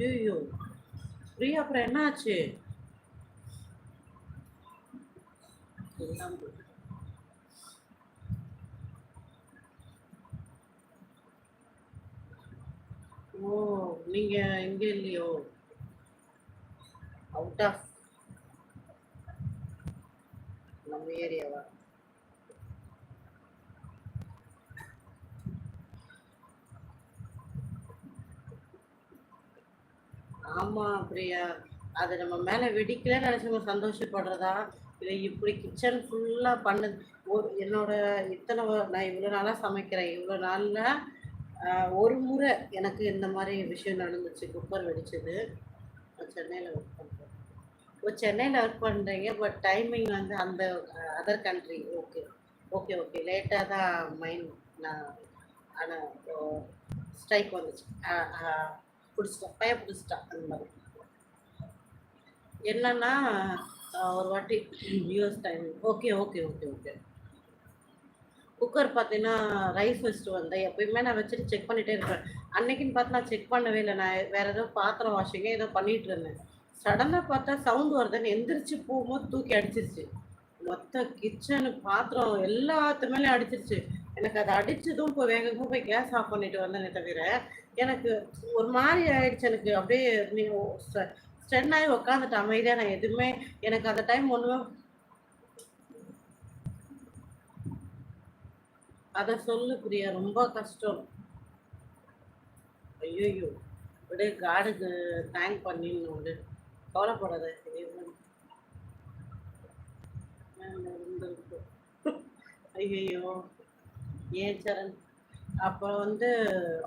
ஐயோ பிரியா அப்புறம் என்ன ஆச்சு ஓ நீங்க இங்க இல்லையோ? அவுட் ஆஃப் நம்ம ஏரியாவா ஆமா பிரியா. அது நம்ம மேல வெடிக்கலன்னு நினைச்சவங்க சந்தோஷப்படுறதா? இல்லை இப்படி கிச்சன் ஃபுல்லா பண்ணது. ஒரு என்னோட இத்தனை நான் இவ்வளோ நாளாக சமைக்கிறேன். இவ்வளோ நாளில் ஒரு முறை எனக்கு இந்த மாதிரி விஷயம் நடந்துச்சு. குக்கர் வெடிச்சது. சென்னையில் ஒர்க் பண்ணுறேன் ஓ சென்னையில் ஒர்க் பண்ணுறீங்க பட் டைமிங் வந்து அந்த other country okay okay okay லேட்டாக தான் மைண்ட் நான் ஆனால் ஸ்ட்ரைக் வந்துச்சு. பிடிச்சிட்டேன் பையன் பிடிச்சிட்டான் அந்த மாதிரி. என்னன்னா ஒரு வாட்டி US time okay okay okay okay cooker பார்த்தீங்கன்னா ரைஸ் வச்சுட்டு வந்தேன் எப்பயுமே நான் வச்சுட்டு செக் பண்ணிட்டே இருப்பேன். அன்னைக்குன்னு பார்த்து நான் செக் பண்ணவே இல்லை. நான் வேற ஏதோ பாத்திரம் வாஷிங்க ஏதோ பண்ணிட்டு இருந்தேன். சடனாக பார்த்தா சவுண்ட் வருதுன்னு எந்திரிச்சு போகும்போது தூக்கி அடிச்சிருச்சு. மொத்த கிச்சனு பாத்திரம் எல்லாத்து மேலேயும் அடிச்சிருச்சு. எனக்கு அது அடிச்சதும் இப்போ வேகமாக போய் கேஸ் ஆஃப் பண்ணிட்டு வந்தேனே தவிர எனக்கு ஒரு மாதிரி ஆயிடுச்சு. எனக்கு அப்படியே நீ ஸ்டென் ஆகி உட்காந்துட்டு அமைதியாக நான் எதுவுமே எனக்கு அந்த டைம் ஒன்றுமே அதை சொல்லு பிரியா ரொம்ப கஷ்டம். ஐயோ விட காடுக்கு தேங்க் பண்ணிடணும் விடு கவலைப்படாத ஐயோ ஏன் சரண். அப்புறம் வந்து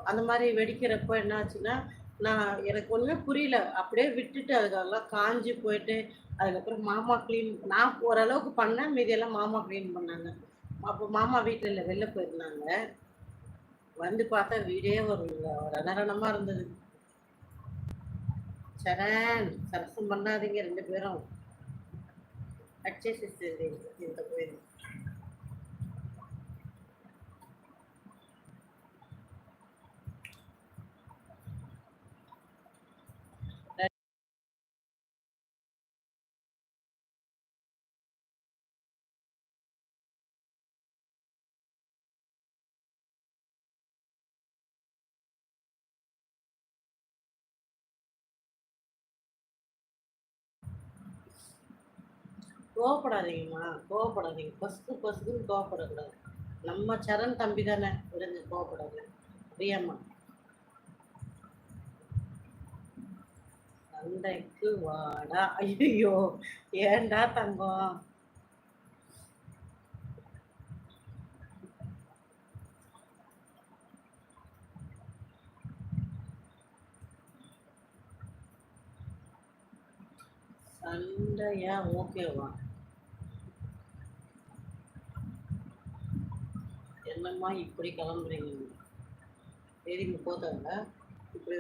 அந்த மாதிரி வெடிக்கிறப்போ என்ன ஆச்சுன்னா நான் எனக்கு ஒன்றுமே புரியல. அப்படியே விட்டுட்டு அதுக்கெல்லாம் காஞ்சி போயிட்டு அதுக்கப்புறம் மாமா க்ளீன் நான் ஓரளவுக்கு பண்ணேன். மீதியெல்லாம் மாமா க்ளீன் பண்ணாங்க. அப்போ மாமா வீட்டில் இல்லை வெளில போயிருந்தாங்க. வந்து பார்த்தா வீடே ஒரு ரணரணமாக இருந்தது. சரண் சரசம் பண்ணாதீங்க ரெண்டு பேரும். அச்சே சிஸ்டர் இந்த போயிருந்தேன் கோவப்படாதீங்கம்மா. கோவப்படாதீங்க. பசுக்கு பசுக்குன்னு கோவப்படக்கூடாது. நம்ம சரண் தம்பி தானே. விடுங்க கோவப்படாது பிரியம்மா. சண்டைக்கு வாடா. ஐயோ ஏன்டா தங்கம்? சண்டையா? ஓகேவா? என்னம்மா இப்படி கிளம்புறீங்க? சரிங்க போதாங்க இப்படி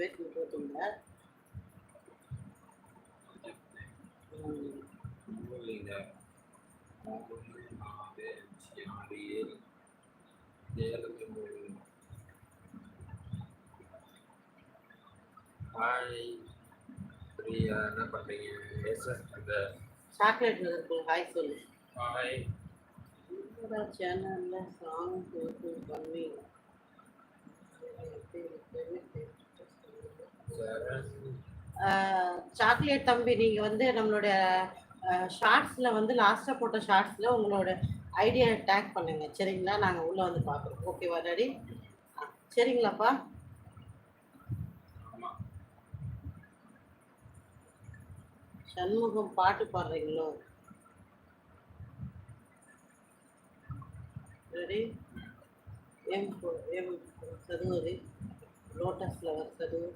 ஹாய் பிரியா என்ன அந்த சாக்லேட் ஹாய் சொல்லு. ஹாய் என்னடா சேனலில் சாங் போட்டு பண்ணி சாக்லேட் தம்பி நீங்க வந்து நம்மளுடைய ஷார்ட்ஸ்ல வந்து லாஸ்டா போட்ட ஷார்ட்ஸ்ல உங்களோட ஐடியா டேக் பண்ணுங்க. சரிங்களா? நாங்க உள்ள வந்து பாக்குறோம். ஓகேவா டாடி சரிங்களாப்பா? சண்முகம் பாட்டு பாடுறீங்களோ? ரெடி எம் போ- எம் சதுவதி லோட்டஸ் ஃப்ளவர் சதுவு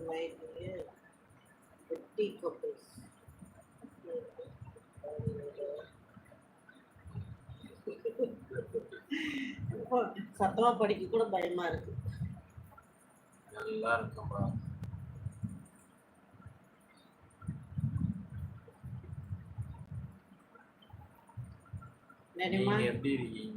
மைடிய குட்டி கப்பல்ஸ் சத்தமா படிக்க கூட பயமா இருக்கு. நல்லா இருக்கேன்பா That in